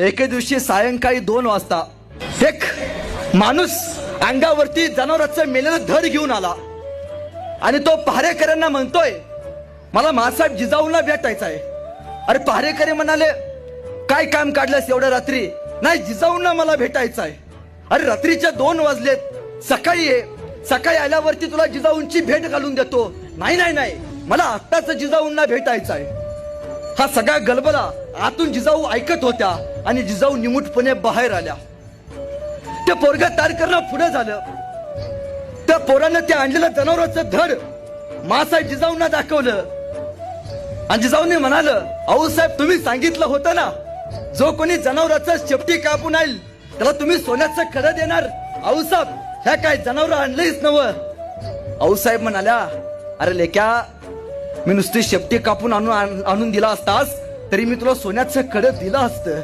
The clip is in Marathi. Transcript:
एके दिवशी सायंकाळी दोन वाजता एक माणूस अंगावरती जनावराचं मेलेलं धड घेऊन आला. आणि तो पहारेकऱ्यांना म्हणतोय मला मासाहेब जिजाऊला भेटायचं आहे. अरे पहारेकरी म्हणाले काय काम काढलंस एवढ्या रात्री? नाही जिजाऊंना मला भेटायचं आहे. अरे रात्रीच्या दोन वाजलेत. सकाळी ये. सकाळी आल्यावरती तुला जिजाऊंची भेट घालून देतो. नाही नाही नाही. मला आत्ताच जिजाऊंना भेटायचं आहे. हा सगळा गलबला आतून जिजाऊ ऐकत होत्या आणि जिजाऊ निमूटपणे बाहेर आल्या. ते पोरग तार करणं पुढे झालं. त्या पोरानं ते आणलेलं जनावराचं धड मासाहेब जिजाऊंना दाखवलं. आणि जिजाऊने म्हणालं अहो साहेब तुम्ही सांगितलं होतं ना जो कोणी जनावराचं शेपटी कापून आईल त्याला तुम्ही सोन्याचं खडं देणार. आऊसाहेब साहेब ह्या काय जनावर आणलंच नव आऊसाहेब साहेब म्हणाल्या अरे लेक्या मी नुसती शेपटे कापून आणून आणून दिला असतास तरी मी तुला सोन्याचं कडं दिलं असतं.